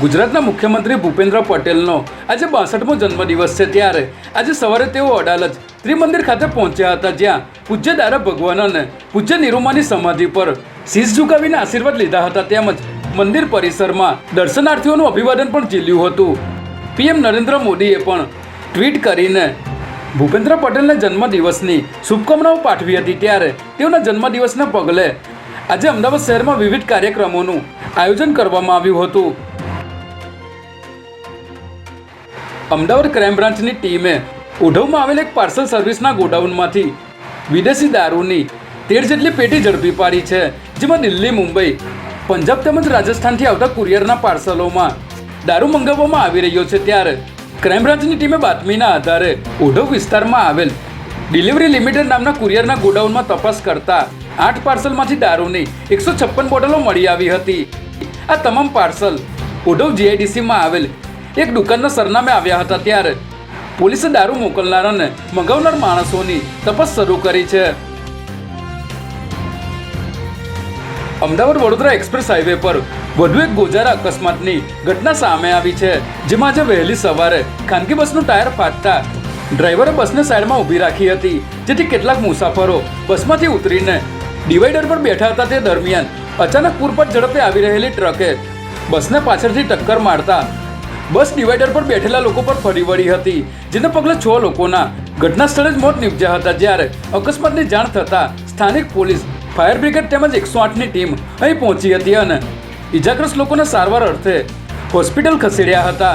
ગુજરાતના મુખ્યમંત્રી ભૂપેન્દ્ર પટેલનો આજે બાસઠમો જન્મદિવસ છે ત્યારે. આજે સવારે તેઓ અડાલજ ત્રિમંદિર ખાતે પહોંચ્યા હતા, જ્યાં પૂજ્ય દારા ભગવાન અને પૂજ્ય નિરૂમાની સમાધિ પર શીશ ઝુકાવીને આશીર્વાદ લીધા હતા. તેમજ મંદિર પરિસરમાં દર્શનાર્થીઓનું અભિવાદન પણ ઝીલ્યું હતું. પીએમ નરેન્દ્ર મોદીએ પણ ટ્વીટ કરીને ભૂપેન્દ્ર પટેલના જન્મદિવસની શુભકામનાઓ પાઠવી હતી. ત્યારે તેઓના જન્મદિવસના પગલે આજે અમદાવાદ શહેરમાં વિવિધ કાર્યક્રમોનું આયોજન કરવામાં આવ્યું હતું. અમદાવાદ ક્રાઇમ બ્રાન્ચની ટીમે ઉઢવમાં આવેલ એક પાર્સલ સર્વિસના ગોડાઉનમાંથી વિદેશી દારૂની તેર જેટલી પેટી ઝડપી પાડી છે, જેમાં દિલ્હી, મુંબઈ, પંજાબ તેમજ રાજસ્થાનથી આવતા કુરિયરના પાર્સલોમાં દારૂ મંગાવવામાં આવી રહ્યો છે ત્યારે ક્રાઇમ બ્રાન્ચની ટીમે બાતમીના આધારે ઉઢવ વિસ્તારમાં આવેલ ડિલિવરી લિમિટેડ નામના કુરિયરના ગોડાઉનમાં તપાસ કરતા આઠ પાર્સલમાંથી દારૂની એકસો છપ્પન બોટલો મળી આવી હતી. આ તમામ પાર્સલ ઉઢવ જીઆઈડીસીમાં આવેલ એક દુકાનના સરનામે આવ્યા હતા ત્યારે. પોલીસે દારૂ મોકલનાર અને મંગાવનાર માણસોની તપાસ શરૂ કરી છે. અમદાવાદ વડોદરા એક્સપ્રેસ હાઈવે પર વધુ એક ગોજારા અકસ્માતની ઘટના સામે આવી છે, જેમાં આજે વહેલી સવારે ખાનગી બસનું ટાયર ફાટતા ડ્રાઈવરે બસને સાઈડમાં ઊભી રાખી હતી, જેથી કેટલાક મુસાફરો બસમાંથી ઉતરીને ડિવાઈડર પર બેઠા હતા તે દરમિયાન અચાનક પૂરપટ ઝડપે આવી રહેલી ટ્રકે બસને પાછળથી ટક્કર મારતા બસ ડિવાઈડર પર બેઠેલા લોકો પર ફરી વળી હતી, જેને પગલે છ લોકોના ઘટના સ્થળે જ મોત નીપજ્યા હતા જ્યારે અકસ્માતની જાણ થતાં સ્થાનિક પોલીસ, ફાયર બ્રિગેડ તેમજ એકસો આઠની ટીમ અહીં પહોંચી હતી અને ઇજાગ્રસ્ત લોકોને સારવાર અર્થે હોસ્પિટલ ખસેડ્યા હતા.